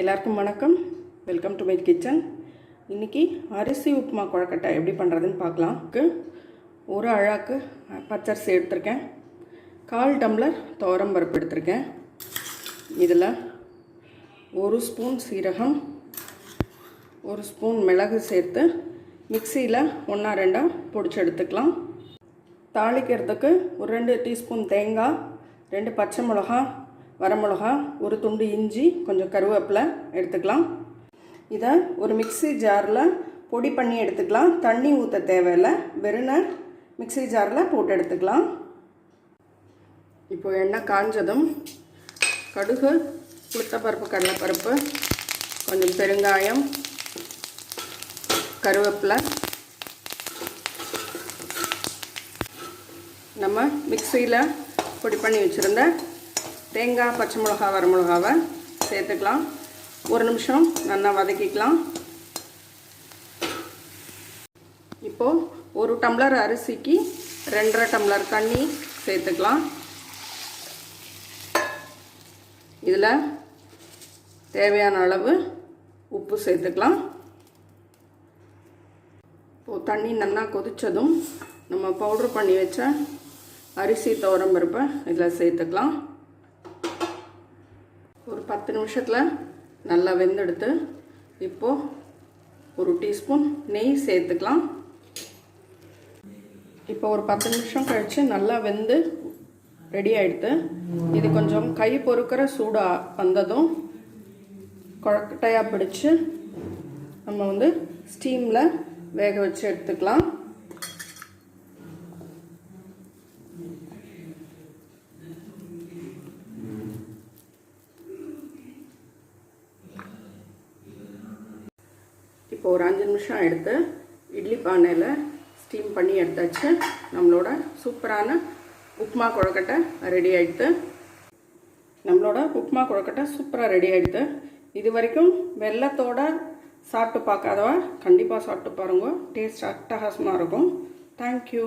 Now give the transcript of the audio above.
எல்லாருக்கும் வணக்கம். Welcome to my kitchen இன்றைக்கி அரிசி உப்புமா குழக்கட்டை எப்படி பண்ணுறதுன்னு பார்க்கலாம் ஒரு அழாக்கு பச்சரிசி எடுத்திருக்கேன். கால் டம்ளர் துவரம் பருப்பு எடுத்திருக்கேன். இதில் ஒரு ஸ்பூன் சீரகம் ஒரு ஸ்பூன் மிளகு சேர்த்து மிக்சியில் ஒன்றா ரெண்டாக பொடிச்சு எடுத்துக்கலாம். தாளிக்கிறதுக்கு ஒரு ரெண்டு டீஸ்பூன் தேங்காய் ரெண்டு பச்சை மிளகா வரமிளகா ஒரு துண்டு இஞ்சி கொஞ்சம் கருவேப்பிலை எடுத்துக்கலாம். இதை ஒரு மிக்ஸி ஜாரில் பொடி பண்ணி எடுத்துக்கலாம். தண்ணி ஊற்ற தேவையில்லை. வெறுன மிக்ஸி ஜாரில் போட்டு எடுத்துக்கலாம். இப்போது எண்ணெய் காஞ்சதும் கடுகு உளுத்தப்பருப்பு கடலைப்பருப்பு கொஞ்சம் பெருங்காயம் கருவேப்பிலை. நம்ம மிக்சியில் பொடி பண்ணி வச்சுருந்த தேங்காய் பச்சை மிளகா வரமிளகாவை சேர்த்துக்கலாம். ஒரு நிமிஷம் நல்லா வதக்கிக்கலாம். இப்போது ஒரு டம்ளர் அரிசிக்கு ரெண்டரை டம்ளர் தண்ணி சேர்த்துக்கலாம். இதில் தேவையான அளவு உப்பு சேர்த்துக்கலாம். இப்போது தண்ணி நல்லா கொதித்ததும் நம்ம பவுட்ரு பண்ணி வச்ச அரிசி துவரம் பருப்பை இதில் சேர்த்துக்கலாம். ஒரு பத்து நிமிஷத்தில் நல்லா வெந்தெடுத்து இப்போது ஒரு டீஸ்பூன் நெய் சேர்த்துக்கலாம். இப்போ ஒரு பத்து நிமிஷம் கழித்து நல்லா வெந்து ரெடி ஆகிடுது இது கொஞ்சம் கை பொறுக்கிற சூடாக வந்ததும் குழக்கட்டையாக பிடிச்சு நம்ம வந்து ஸ்டீமில் வேக வச்சு எடுத்துக்கலாம். இப்போ ஒரு அஞ்சு நிமிஷம் எடுத்து இட்லி பானையில் ஸ்டீம் பண்ணி எடுத்தாச்சு நம்மளோட சூப்பரான உப்புமா குழக்கட்டை ரெடி ஆகிடுது நம்மளோட உப்புமா குழக்கட்டை சூப்பராக ரெடி ஆகிடுது இது வரைக்கும் வெள்ளத்தோட சாப்பிட்டு பார்க்காதவா? கண்டிப்பாக சாப்பிட்டு பாருங்க. டேஸ்ட் அட்டகாசமாக இருக்கும். தேங்க்யூ